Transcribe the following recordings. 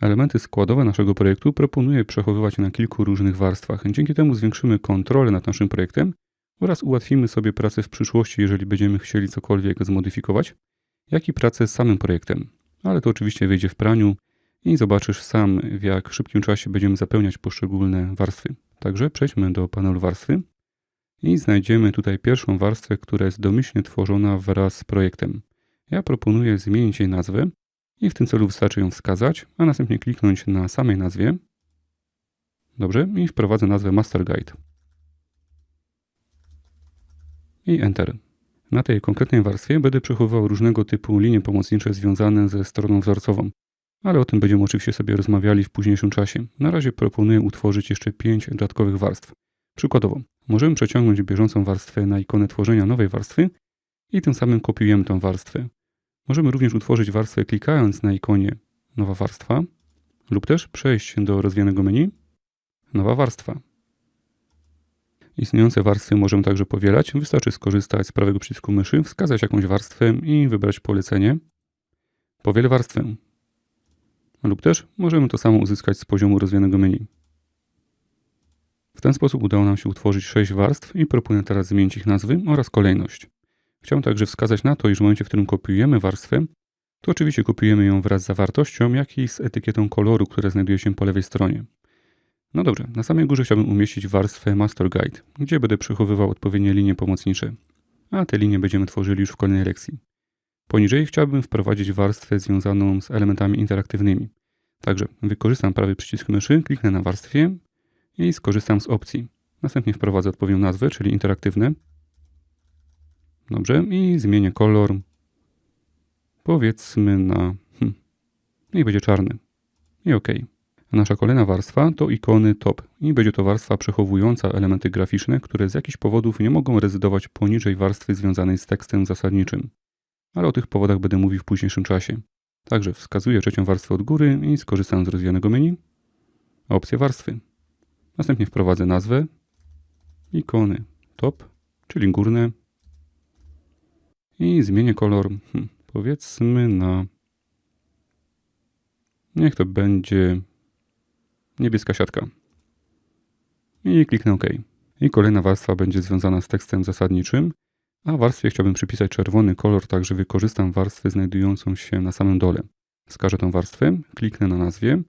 Elementy składowe naszego projektu proponuję przechowywać na kilku różnych warstwach. Dzięki temu zwiększymy kontrolę nad naszym projektem oraz ułatwimy sobie pracę w przyszłości, jeżeli będziemy chcieli cokolwiek zmodyfikować, jak i pracę z samym projektem. Ale to oczywiście wyjdzie w praniu i zobaczysz sam, w jak szybkim czasie będziemy zapełniać poszczególne warstwy. Także przejdźmy do panelu warstwy i znajdziemy tutaj pierwszą warstwę, która jest domyślnie tworzona wraz z projektem. Ja proponuję zmienić jej nazwę i w tym celu wystarczy ją wskazać, a następnie kliknąć na samej nazwie. Dobrze, i wprowadzę nazwę Master Guide. I Enter. Na tej konkretnej warstwie będę przechowywał różnego typu linie pomocnicze związane ze stroną wzorcową, ale o tym będziemy oczywiście sobie rozmawiali w późniejszym czasie. Na razie proponuję utworzyć jeszcze 5 dodatkowych warstw. Przykładowo, możemy przeciągnąć bieżącą warstwę na ikonę tworzenia nowej warstwy i tym samym kopiujemy tą warstwę. Możemy również utworzyć warstwę klikając na ikonie Nowa warstwa lub też przejść do rozwijanego menu Nowa warstwa. Istniejące warstwy możemy także powielać. Wystarczy skorzystać z prawego przycisku myszy, wskazać jakąś warstwę i wybrać polecenie Powiel warstwę. Lub też możemy to samo uzyskać z poziomu rozwijanego menu. W ten sposób udało nam się utworzyć 6 warstw i proponuję teraz zmienić ich nazwy oraz kolejność. Chciałem także wskazać na to, iż w momencie, w którym kopiujemy warstwę, to oczywiście kopiujemy ją wraz z zawartością, jak i z etykietą koloru, która znajduje się po lewej stronie. No dobrze, na samej górze chciałbym umieścić warstwę Master Guide, gdzie będę przechowywał odpowiednie linie pomocnicze, a te linie będziemy tworzyli już w kolejnej lekcji. Poniżej chciałbym wprowadzić warstwę związaną z elementami interaktywnymi. Także wykorzystam prawy przycisk myszy, kliknę na warstwie i skorzystam z opcji. Następnie wprowadzę odpowiednią nazwę, czyli interaktywne. Dobrze, i zmienię kolor. Powiedzmy na... Hmm, i będzie czarny. I OK. Nasza kolejna warstwa to ikony top i będzie to warstwa przechowująca elementy graficzne, które z jakichś powodów nie mogą rezydować poniżej warstwy związanej z tekstem zasadniczym. Ale o tych powodach będę mówił w późniejszym czasie. Także wskazuję trzecią warstwę od góry i skorzystam z rozwijanego menu. Opcję warstwy. Następnie wprowadzę nazwę, ikony top, czyli górne i zmienię kolor, hmm, powiedzmy na, niech to będzie niebieska siatka. I kliknę OK. I kolejna warstwa będzie związana z tekstem zasadniczym, a warstwie chciałbym przypisać czerwony kolor, także wykorzystam warstwę znajdującą się na samym dole. Wskażę tę warstwę, kliknę na nazwie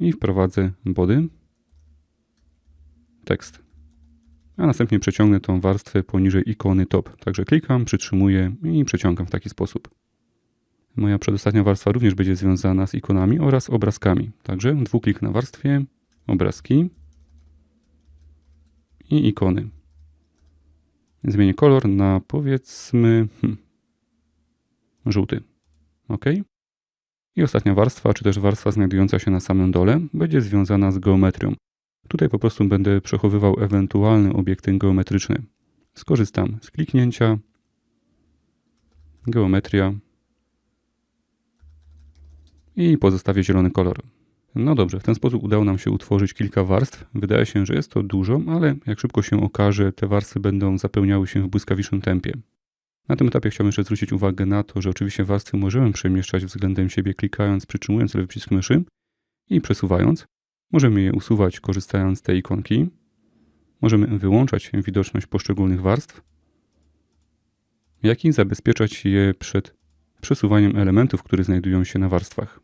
i wprowadzę body, tekst. A następnie przeciągnę tą warstwę poniżej ikony top. Także klikam, przytrzymuję i przeciągam w taki sposób. Moja przedostatnia warstwa również będzie związana z ikonami oraz obrazkami. Także dwuklik na warstwie, obrazki i ikony. Zmienię kolor na powiedzmy hmm, żółty. OK. I ostatnia warstwa, czy też warstwa znajdująca się na samym dole, będzie związana z geometrią. Tutaj po prostu będę przechowywał ewentualne obiekty geometryczne. Skorzystam z kliknięcia, geometria i pozostawię zielony kolor. No dobrze, w ten sposób udało nam się utworzyć kilka warstw. Wydaje się, że jest to dużo, ale jak szybko się okaże, te warstwy będą zapełniały się w błyskawicznym tempie. Na tym etapie chciałbym jeszcze zwrócić uwagę na to, że oczywiście warstwy możemy przemieszczać względem siebie klikając, przytrzymując lewy przycisk myszy i przesuwając. Możemy je usuwać korzystając z tej ikonki. Możemy wyłączać widoczność poszczególnych warstw, jak i zabezpieczać je przed przesuwaniem elementów, które znajdują się na warstwach.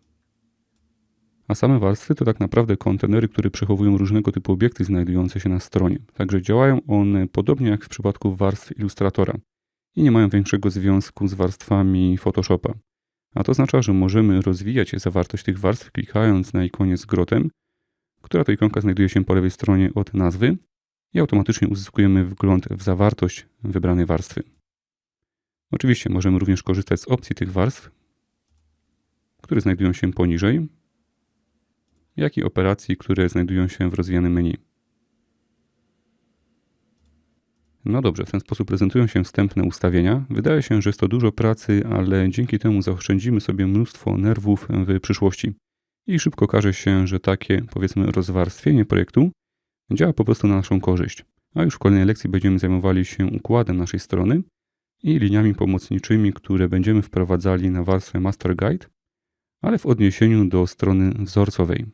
A same warstwy to tak naprawdę kontenery, które przechowują różnego typu obiekty znajdujące się na stronie. Także działają one podobnie jak w przypadku warstw Illustratora i nie mają większego związku z warstwami Photoshopa. A to oznacza, że możemy rozwijać zawartość tych warstw klikając na ikonie z grotem, która to ikonka znajduje się po lewej stronie od nazwy i automatycznie uzyskujemy wgląd w zawartość wybranej warstwy. Oczywiście możemy również korzystać z opcji tych warstw, które znajdują się poniżej, jak i operacji, które znajdują się w rozwijanym menu. No dobrze, w ten sposób prezentują się wstępne ustawienia. Wydaje się, że jest to dużo pracy, ale dzięki temu zaoszczędzimy sobie mnóstwo nerwów w przyszłości. I szybko okaże się, że takie, powiedzmy, rozwarstwienie projektu działa po prostu na naszą korzyść. A już w kolejnej lekcji będziemy zajmowali się układem naszej strony i liniami pomocniczymi, które będziemy wprowadzali na warstwę Master Guide, ale w odniesieniu do strony wzorcowej.